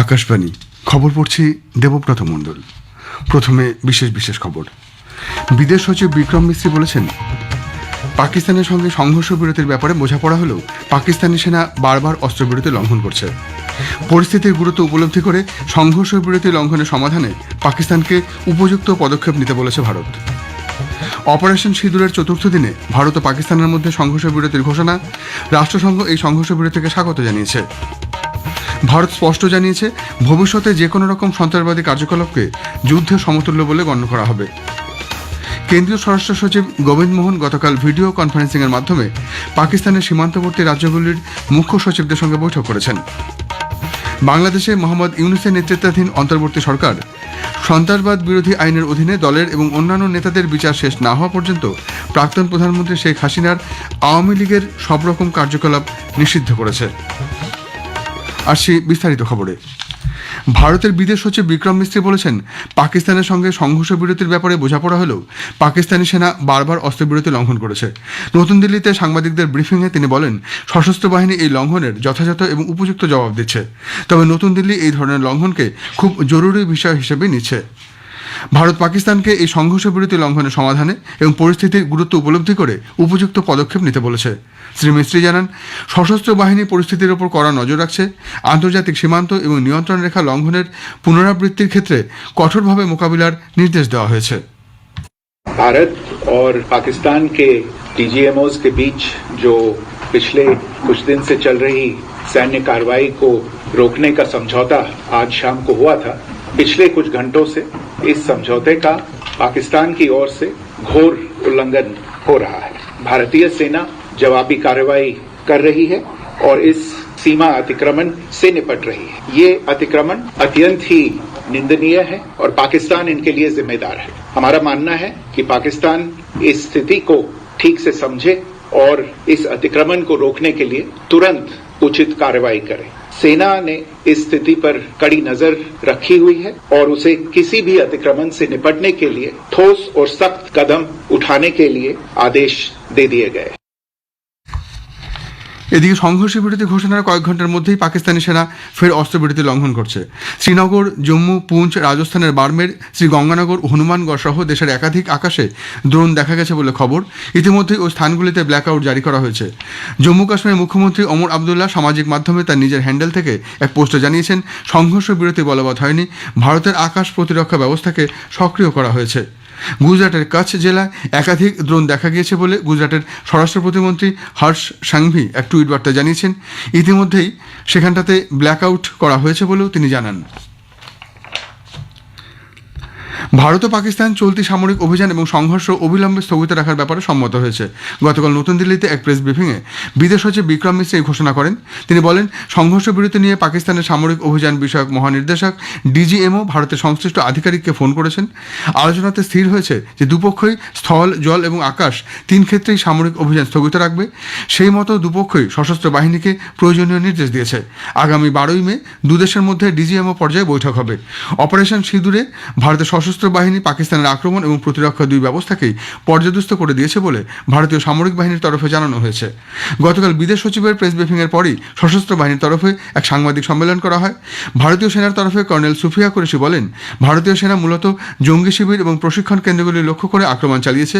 আকাশবাণী। খবর পড়ছি দেবব্রত মণ্ডল। প্রথমে বিশেষ বিশেষ খবর। বিদেশ সচিব বিক্রম মিস্ত্রি বলেছেন, পাকিস্তানের সঙ্গে সংঘর্ষ বিরতির ব্যাপারে বোঝাপড়া হলেও পাকিস্তানি সেনা বারবার অস্ত্রবিরতি লঙ্ঘন করছে। পরিস্থিতির গুরুত্ব উপলব্ধি করে সংঘর্ষ বিরতি লঙ্ঘনের সমাধানে পাকিস্তানকে উপযুক্ত পদক্ষেপ নিতে বলেছে ভারত। অপারেশন সিঁদুরের চতুর্থ দিনে ভারত ও পাকিস্তানের মধ্যে সংঘর্ষ বিরতির ঘোষণা রাষ্ট্রসংঘ এই সংঘর্ষ বিরতিকে স্বাগত জানিয়েছে। ভারত স্পষ্ট জানিয়েছে, ভবিষ্যতে যে কোনো রকম সন্ত্রাসবাদী কার্যকলাপকে যুদ্ধের সমতুল্য বলে গণ্য করা হবে। কেন্দ্রীয় স্বরাষ্ট্র সচিব গোবিন্দ মোহন গতকাল ভিডিও কনফারেন্সিংয়ের মাধ্যমে পাকিস্তানের সীমান্তবর্তী রাজ্যগুলির মুখ্য সচিবদের সঙ্গে বৈঠক করেছেন। বাংলাদেশে মোহাম্মদ ইউনুসের নেতৃত্বাধীন অন্তর্বর্তী সরকার, সন্ত্রাসবাদ বিরোধী আইনের অধীনে দলের এবং অন্যান্য নেতাদের বিচার শেষ না হওয়া পর্যন্ত প্রাক্তন প্রধানমন্ত্রী শেখ হাসিনার আওয়ামী লীগের সব রকম কার্যকলাপ নিষিদ্ধ করেছে। আসছি বিস্তারিত খবরে। ভারতের বিদেশ সচিব বিক্রম মিস্ত্রি বলেছেন, পাকিস্তানের সঙ্গে সংঘর্ষ বিরতির ব্যাপারে বোঝাপড়া হলেও পাকিস্তানি সেনা বারবার অস্ত্রবিরতি লঙ্ঘন করেছে। নতুন দিল্লিতে সাংবাদিকদের ব্রিফিংয়ে তিনি বলেন, সশস্ত্র বাহিনী এই লঙ্ঘনের যথাযথ এবং উপযুক্ত জবাব দিচ্ছে। তবে নতুন দিল্লি এই ধরনের লঙ্ঘনকে খুব জরুরি বিষয় হিসেবে নিচ্ছে। ভারত পাকিস্তানকে এই সংঘর্ষ বিরতি লঙ্ঘনের সমাধানে এবং পরিস্থিতির গুরুত্ব উপলব্ধি করে উপযুক্ত পদক্ষেপ নিতে বলেছে শ্রী মিস্ত্রি জানান সশস্ত্র বাহিনী পরিস্থিতির ওপর কড়া নজর রাখছে আন্তর্জাতিক সীমান্ত এবং নিয়ন্ত্রণ রেখা লঙ্ঘনের পুনরাবৃত্তির ক্ষেত্রে কঠোরভাবে মোকাবিলার নির্দেশ দেওয়া হয়েছে भारत और पाकिस्तान के डीजीएमओज के बीच जो पिछले कुछ दिन से चल रही सैन्य कार्रवाई को रोकने का समझौता आज शाम को हुआ था पिछले कुछ घंटों से इस समझौते का पाकिस्तान की ओर से घोर उल्लंघन हो रहा है। भारतीय सेना जवाबी कार्रवाई कर रही है और इस सीमा अतिक्रमण से निपट रही है। ये अतिक्रमण अत्यंत ही निंदनीय है और पाकिस्तान इनके लिए जिम्मेदार है। हमारा मानना है कि पाकिस्तान इस स्थिति को ठीक से समझे और इस अतिक्रमण को रोकने के लिए तुरंत उचित कार्रवाई करें। सेना ने इस स्थिति पर कड़ी नज़र रखी हुई है और उसे किसी भी अतिक्रमण से निपटने के लिए ठोस और सख्त कदम उठाने के लिए आदेश दे दिए गए। हैं এদিকে সংঘর্ষ বিরতি ঘোষণার কয়েক ঘণ্টার মধ্যেই পাকিস্তানি সেনা ফের অস্ত্রবিরতি লঙ্ঘন করছে। শ্রীনগর, জম্মু, পুঞ্চ, রাজস্থানের বার্মের শ্রী গঙ্গানগর হনুমানগড় সহ দেশের একাধিক আকাশে ড্রোন দেখা গেছে বলে খবর। ইতিমধ্যেই ওই স্থানগুলিতে ব্ল্যাকআউট জারি করা হয়েছে। জম্মু কাশ্মীরের মুখ্যমন্ত্রী ওমর আবদুল্লাহ সামাজিক মাধ্যমে তার নিজের হ্যান্ডেল থেকে এক পোস্টে জানিয়েছেন, সংঘর্ষ বিরতি বলবৎ হয়নি, ভারতের আকাশ প্রতিরক্ষা ব্যবস্থাকে সক্রিয় করা হয়েছে। গুজরাটের কাছ জেলায় একাধিক দ্রোণ দেখা গিয়েছে বলে গুজরাটের স্বরাষ্ট্র প্রতিমন্ত্রী হর্ষ সাংভি এক টুইট বার্তা জানিয়েছেন। ইতিমধ্যেই সেখানটাতে ব্ল্যাকআউট করা হয়েছে বলেও তিনি জানান। ভারত ও পাকিস্তান চলতি সামরিক অভিযান এবং সংঘর্ষ অবিলম্বে স্থগিত রাখার ব্যাপারে সম্মত হয়েছে। গতকাল নতুন দিল্লিতে এক প্রেস ব্রিফিংয়ে বিদেশ সচিব বিক্রম মিশ্র এই ঘোষণা করেন। তিনি বলেন, সংঘর্ষ বিরতি নিয়ে পাকিস্তানের সামরিক অভিযান বিষয়ক মহানির্দেশক ডিজিএমও ভারতের সংশ্লিষ্ট আধিকারিককে ফোন করেছেন। আলোচনাতে স্থির হয়েছে যে দুপক্ষই স্থল, জল এবং আকাশ তিন ক্ষেত্রেই সামরিক অভিযান স্থগিত রাখবে। সেই মতো দুপক্ষই সশস্ত্র বাহিনীকে প্রয়োজনীয় নির্দেশ দিয়েছে। আগামী বারোই মে দুদেশের মধ্যে ডিজিএমও পর্যায়ে বৈঠক হবে। অপারেশন সিঁদুরে ভারতের সশস্ত্র বাহিনী পাকিস্তানের আক্রমণ এবং প্রতিরক্ষা দুই ব্যবস্থাকেই পর্যাদস্ত করে দিয়েছে বলে ভারতীয় সামরিক বাহিনীর তরফে জানানো হয়েছে। গতকাল বিদেশ সচিবের প্রেস ব্রিফিংয়ের পরই সশস্ত্র বাহিনীর তরফে এক সাংবাদিক সম্মেলন করা হয়। ভারতীয় সেনার তরফে কর্নেল সুফিয়া কুরেশি বলেন, ভারতীয় সেনা মূলত জঙ্গি শিবির এবং প্রশিক্ষণ কেন্দ্রগুলি লক্ষ্য করে আক্রমণ চালিয়েছে।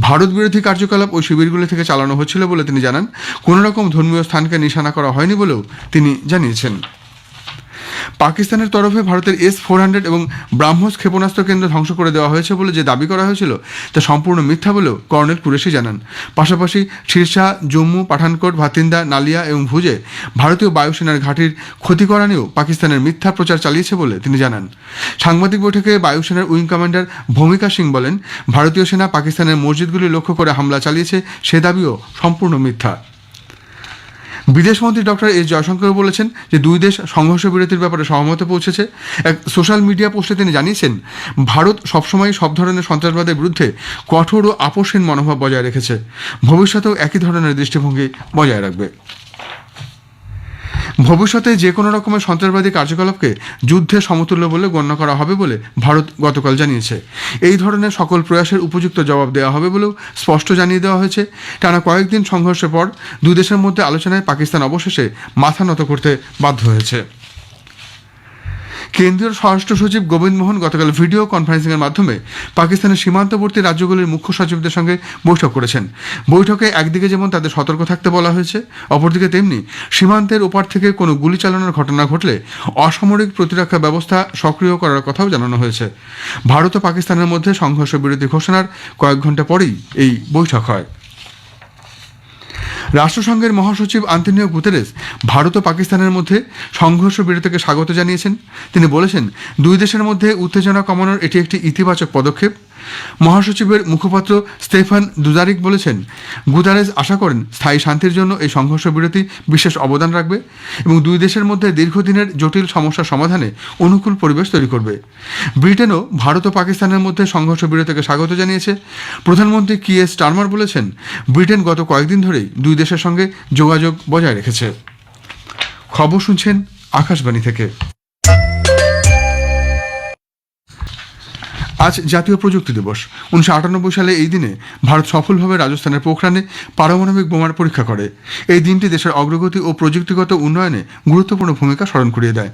ভারত বিরোধী কার্যকলাপ ওই শিবিরগুলি থেকে চালানো হচ্ছিল বলে তিনি জানান। কোনো রকম ধর্মীয় স্থানকে নিশানা করা হয়নি বলেও তিনি জানিয়েছেন। পাকিস্তানের তরফে ভারতের এস ফোর হান্ড্রেড এবং ব্রাহ্মস ক্ষেপণাস্ত্র কেন্দ্র ধ্বংস করে দেওয়া হয়েছে বলে যে দাবি করা হয়েছিল, তা সম্পূর্ণ মিথ্যা বলেও কর্নেল কুরেশি জানান। পাশাপাশি শীর্ষা জম্মু, পাঠানকোট, ভাতিন্দা, নালিয়া এবং ভুজে ভারতীয় বায়ুসেনার ঘাঁটির ক্ষতি করা নিয়েও পাকিস্তানের মিথ্যা প্রচার চালিয়েছে বলে তিনি জানান। সাংবাদিক বৈঠকে বায়ুসেনার উইং কমান্ডার ভূমিকা সিং বলেন, ভারতীয় সেনা পাকিস্তানের মসজিদগুলি লক্ষ্য করে হামলা চালিয়েছে, সে দাবিও সম্পূর্ণ মিথ্যা। বিদেশমন্ত্রী ডক্টর এস জয়শঙ্কর বলেছেন যে দুই দেশ সংঘর্ষ বিরতির ব্যাপারে সহমতে পৌঁছেছে। এক সোশ্যাল মিডিয়া পোস্টে তিনি জানিয়েছেন, ভারত সবসময় সব ধরনের সন্ত্রাসবাদের বিরুদ্ধে কঠোর ও আপোষহীন মনোভাব বজায় রেখেছে। ভবিষ্যতেও একই ধরনের দৃষ্টিভঙ্গি বজায় রাখবে। ভবিষ্যতে যে কোনো রকমের সন্ত্রাসবাদী কার্যকলাপকে যুদ্ধে সমতুল্য বলে গণ্য করা হবে বলে ভারত গতকাল জানিয়েছে। এই ধরনের সকল প্রয়াসের উপযুক্ত জবাব দেওয়া হবে বলেও স্পষ্ট জানিয়ে দেওয়া হয়েছে। টানা কয়েকদিন সংঘর্ষের পর দুই দেশের মধ্যে আলোচনায় পাকিস্তান অবশেষে মাথা নত করতে বাধ্য হয়েছে। কেন্দ্রীয় স্বরাষ্ট্র সচিব গোবিন্দ মোহন গতকাল ভিডিও কনফারেন্সিং এর মাধ্যমে পাকিস্তানের সীমান্তবর্তী রাজ্যগুলির মুখ্য সচিবদের সঙ্গে বৈঠক করেছেন। বৈঠকে একদিকে যেমন তাদের সতর্ক থাকতে বলা হয়েছে, অপরদিকে তেমনি সীমান্তের ওপার থেকে কোনো গুলি চালানোর ঘটনা ঘটলে অসামরিক প্রতিরক্ষা ব্যবস্থা সক্রিয় করার কথাও জানানো হয়েছে। ভারত ও পাকিস্তানের মধ্যে সংঘর্ষ বিরতি ঘোষণার কয়েক ঘণ্টা পরেই এই বৈঠক হয়। রাষ্ট্রসংঘের মহাসচিব আন্তনিও গুতেরেস ভারত ও পাকিস্তানের মধ্যে সংঘর্ষ বিরতিকে স্বাগত জানিয়েছেন। তিনি বলেছেন, দুই দেশের মধ্যে উত্তেজনা কমানোর এটি একটি ইতিবাচক পদক্ষেপ। মহাসচিবের মুখপাত্র স্টেফান দুজারিক বলেছেন গুতারেস আশা করেন স্থায়ী শান্তির জন্য এই সংঘর্ষ বিরতি বিশেষ অবদান রাখবে এবং দুই দেশের মধ্যে দীর্ঘদিনের জটিল সমস্যা সমাধানে অনুকূল পরিবেশ তৈরি করবে। ব্রিটেনও ভারত ও পাকিস্তানের মধ্যে সংঘর্ষ বিরতিকে স্বাগত জানিয়েছে। প্রধানমন্ত্রী কি এস টার্মার বলেছেন, ব্রিটেন গত কয়েকদিন ধরেই দুই দেশের সঙ্গে যোগাযোগ বজায় রেখেছে। খবর শুনছেন আকাশবাণী থেকে। আজ জাতীয় প্রযুক্তি দিবস। উনিশশো আটানব্বই সালে এই দিনে ভারত সফলভাবে রাজস্থানের পোখরানে পারমাণবিক বোমার পরীক্ষা করে। এই দিনটি দেশের অগ্রগতি ও প্রযুক্তিগত উন্নয়নে গুরুত্বপূর্ণ ভূমিকা স্মরণ করিয়ে দেয়।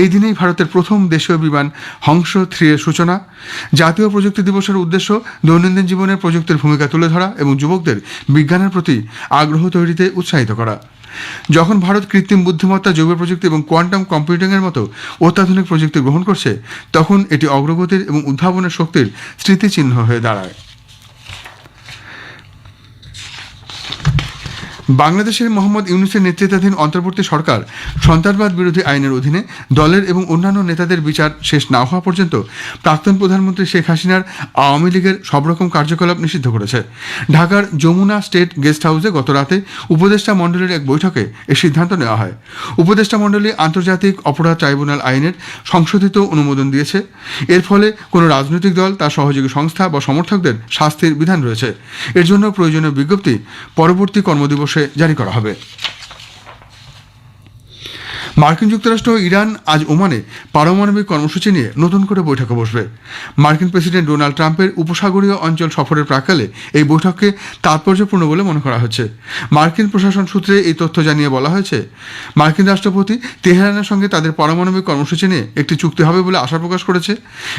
এই দিনেই ভারতের প্রথম দেশীয় বিমান হংস থ্রি এর সূচনা। জাতীয় প্রযুক্তি দিবসের উদ্দেশ্য দৈনন্দিন জীবনে প্রযুক্তির ভূমিকা তুলে ধরা এবং যুবকদের বিজ্ঞানের প্রতি আগ্রহ তৈরিতে উৎসাহিত করা। যখন ভারত কৃত্রিম বুদ্ধিমত্তা জৈব প্রযুক্তি এবং কোয়ান্টাম কম্পিউটিংয়ের মতো অত্যাধুনিক প্রযুক্তি গ্রহণ করছে, তখন এটি অগ্রগতির এবং উদ্ভাবনের শক্তির স্মৃতিচিহ্ন হয়ে দাঁড়ায়। বাংলাদেশের মোহাম্মদ ইউনুসের নেতৃত্বাধীন অন্তর্বর্তী সরকার সন্ত্রাসবাদ বিরোধী আইনের অধীনে দলের এবং অন্যান্য নেতাদের বিচার শেষ না হওয়া পর্যন্ত প্রাক্তন প্রধানমন্ত্রী শেখ হাসিনার আওয়ামী লীগের সব রকম কার্যকলাপ নিষিদ্ধ করেছে। ঢাকার যমুনা স্টেট গেস্ট হাউসে গত রাতে উপদেষ্টা মণ্ডলীর এক বৈঠকে এই সিদ্ধান্ত নেওয়া হয়। উপদেষ্টা মণ্ডলী আন্তর্জাতিক অপরাধ ট্রাইব্যুনাল আইনের সংশোধিত অনুমোদন দিয়েছে। এর ফলে কোনো রাজনৈতিক দল, তার সহযোগী সংস্থা বা সমর্থকদের শাস্তির বিধান রয়েছে। এর জন্য প্রয়োজনীয় বিজ্ঞপ্তি পরবর্তী কর্মদিবসে জারি করা হবে। মার্কিন যুক্তরাষ্ট্র ও ইরান, আজ ওমানে পারমাণবিক কর্মসূচি নিয়ে নতুন করে বৈঠকে বসবে। মার্কিন প্রেসিডেন্ট ডোনাল্ড ট্রাম্পের উপসাগরীয় অঞ্চল সফরের প্রাকালে এই বৈঠককে তাৎপর্যপূর্ণ বলে মনে করা হচ্ছে। মার্কিন প্রশাসন সূত্রে এই তথ্য জানিয়ে বলা হয়েছে, মার্কিন রাষ্ট্রপতি তেহরানের সঙ্গে তাদের পারমাণবিক কর্মসূচি নিয়ে একটি চুক্তি হবে বলে আশা প্রকাশ করেছে।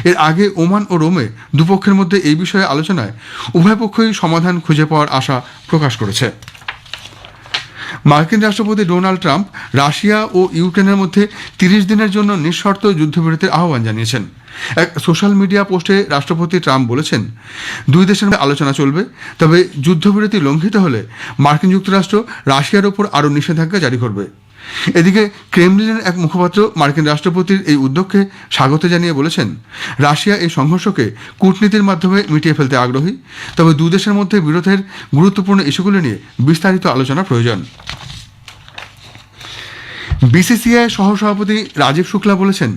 এর আগে ওমান ও রোমে দুপক্ষের মধ্যে এই বিষয়ে আলোচনায় উভয় পক্ষই সমাধান খুঁজে পাওয়ার আশা প্রকাশ করেছে। মার্কিন রাষ্ট্রপতি ডোনাল্ড ট্রাম্প রাশিয়া ও ইউক্রেনের মধ্যে তিরিশ দিনের জন্য নিঃশর্ত যুদ্ধবিরতির আহ্বান জানিয়েছেন। এক সোশ্যাল মিডিয়া পোস্টে রাষ্ট্রপতি ট্রাম্প বলেছেন, দুই দেশের মধ্যে আলোচনা চলবে, তবে যুদ্ধবিরতি লঙ্ঘিত হলে মার্কিন যুক্তরাষ্ট্র রাশিয়ার ওপর আরও নিষেধাজ্ঞা জারি করবে। এদিকে ক্রেমলিনের এক মুখপাত্র মার্কিন রাষ্ট্রপতির এই উদ্যোগকে স্বাগত জানিয়ে বলেছেন, রাশিয়া এই সংঘর্ষকে কূটনীতির মাধ্যমে মিটিয়ে ফেলতে আগ্রহী, তবে দুদেশের মধ্যে বিরোধের গুরুত্বপূর্ণ ইস্যুগুলি নিয়ে বিস্তারিত আলোচনা প্রয়োজন। বিসিসিআই সহসভাপতি রাজীব শুক্লা বলেছেন,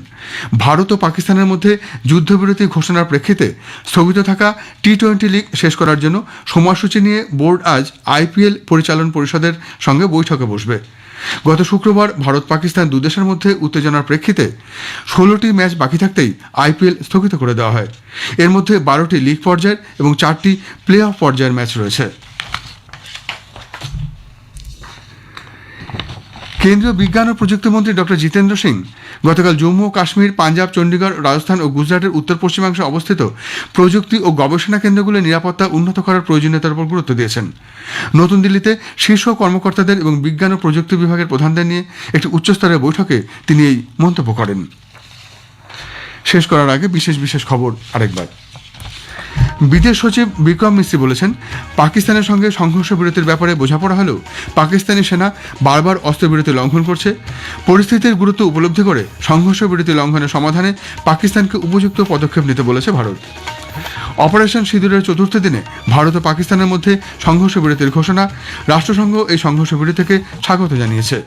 ভারত ও পাকিস্তানের মধ্যে যুদ্ধবিরতি ঘোষণার প্রেক্ষিতে স্থগিত থাকা টি টোয়েন্টি লিগ শেষ করার জন্য সময়সূচি নিয়ে বোর্ড আজ আইপিএল পরিচালন পরিষদের সঙ্গে বৈঠকে বসবে। গত শুক্রবার ভারত পাকিস্তান দুদেশের মধ্যে উত্তেজনার প্রেক্ষিতে ষোলোটি ম্যাচ বাকি থাকতেই আইপিএল স্থগিত করে দেওয়া হয়। এর মধ্যে বারোটি লিগ পর্যায়ের এবং চারটি প্লে অফ পর্যায়ের ম্যাচ রয়েছে। কেন্দ্রীয় বিজ্ঞান ও প্রযুক্তি মন্ত্রী ডক্টর জিতেন্দ্র সিং গতকাল জম্মু ও কাশ্মীর, পাঞ্জাব, চণ্ডীগড়, রাজস্থান ও গুজরাটের উত্তর পশ্চিমাংশে অবস্থিত প্রযুক্তি ও গবেষণা কেন্দ্রগুলির নিরাপত্তা উন্নত করার প্রয়োজনীয়তার উপর গুরুত্ব দিয়েছেন। নতুন দিল্লিতে শীর্ষ কর্মকর্তাদের এবং বিজ্ঞান ও প্রযুক্তি বিভাগের প্রধানদের নিয়ে একটি উচ্চস্তরের বৈঠকে তিনি এই মন্তব্য করেন। শেষ করার আগে বিশেষ বিশেষ খবর আরেকবার। বিদেশ সচিব বিক্রম মিস্ত্রি বলেছেন, পাকিস্তানের সঙ্গে সংঘর্ষ বিরতির ব্যাপারে বোঝাপড়া হলেও পাকিস্তানি সেনা বারবার অস্ত্রবিরতি লঙ্ঘন করছে। পরিস্থিতির গুরুত্ব উপলব্ধি করে সংঘর্ষ বিরতি লঙ্ঘনের সমাধানে পাকিস্তানকে উপযুক্ত পদক্ষেপ নিতে বলেছে ভারত। অপারেশন সিঁদুরের চতুর্থ দিনে ভারত ও পাকিস্তানের মধ্যে সংঘর্ষ বিরতির ঘোষণা রাষ্ট্রসংঘ এই সংঘর্ষ বিরতিকে স্বাগত জানিয়েছে।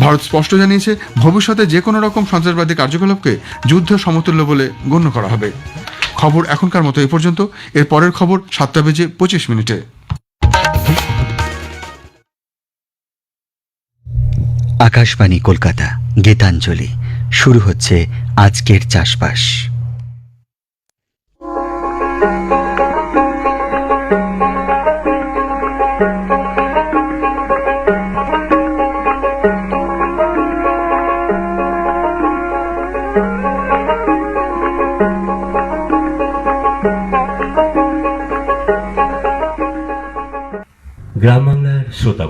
ভারত স্পষ্ট জানিয়েছে, ভবিষ্যতে যে কোনো রকম সন্ত্রাসবাদী কার্যকলাপকে যুদ্ধ সমতুল্য বলে গণ্য করা হবে। খবর এখনকার মতো এ পর্যন্ত। এর পরের খবর সাতটা বেজে পঁচিশ মিনিটে। আকাশবাণী কলকাতা, গীতাঞ্জলি। শুরু হচ্ছে আজকের চাষবাস।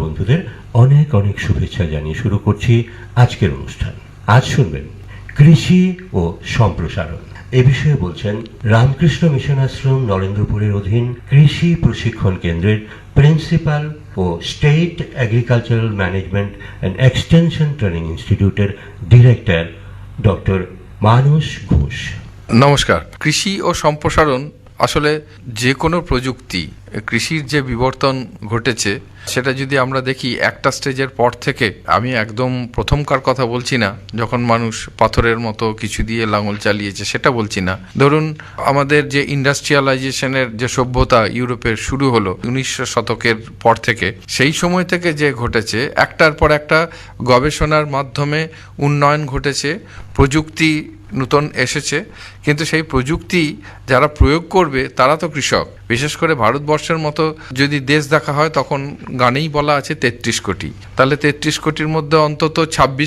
বন্ধুদের অনেক অনেক শুভেচ্ছা জানিয়ে শুরু করছি আজকের অনুষ্ঠান। আজ শুনবেন কৃষি ও সম্প্রসারণ। এ বিষয়ে বলছেন রামকৃষ্ণ মিশন আশ্রম নরেন্দ্রপুরের অধীন কৃষি প্রশিক্ষণ কেন্দ্রের principal O state agricultural management and extension training ইনস্টিটিউটের ডিরেক্টর ডক্টর মানস ঘোষ। নমস্কার। কৃষি ও সম্প্রসারণ আসলে যে কোনো প্রযুক্তি কৃষির যে বিবর্তন ঘটেছে, সেটা যদি আমরা দেখি, একটা স্টেজের পর থেকে আমি একদম প্রথমকার কথা বলছি না, যখন মানুষ পাথরের মতো কিছু দিয়ে লাঙল চালিয়েছে, সেটা বলছি না। ধরুন, আমাদের যে ইন্ডাস্ট্রিয়ালাইজেশনের যে সভ্যতা ইউরোপের শুরু হলো উনিশশো শতকের পর থেকে, সেই সময় থেকে যে ঘটেছে, একটার পর একটা গবেষণার মাধ্যমে উন্নয়ন ঘটেছে, প্রযুক্তি নূতন এসেছে, কিন্তু সেই প্রযুক্তি যারা প্রয়োগ করবে তারা তো কৃষক। বিশেষ করে ভারতবর্ষের মতো যদি দেশ দেখা হয়, তখন গানেই বলা আছে তেত্রিশ কোটি। তাহলে তেত্রিশ কোটির মধ্যে অন্তত ছাব্বিশ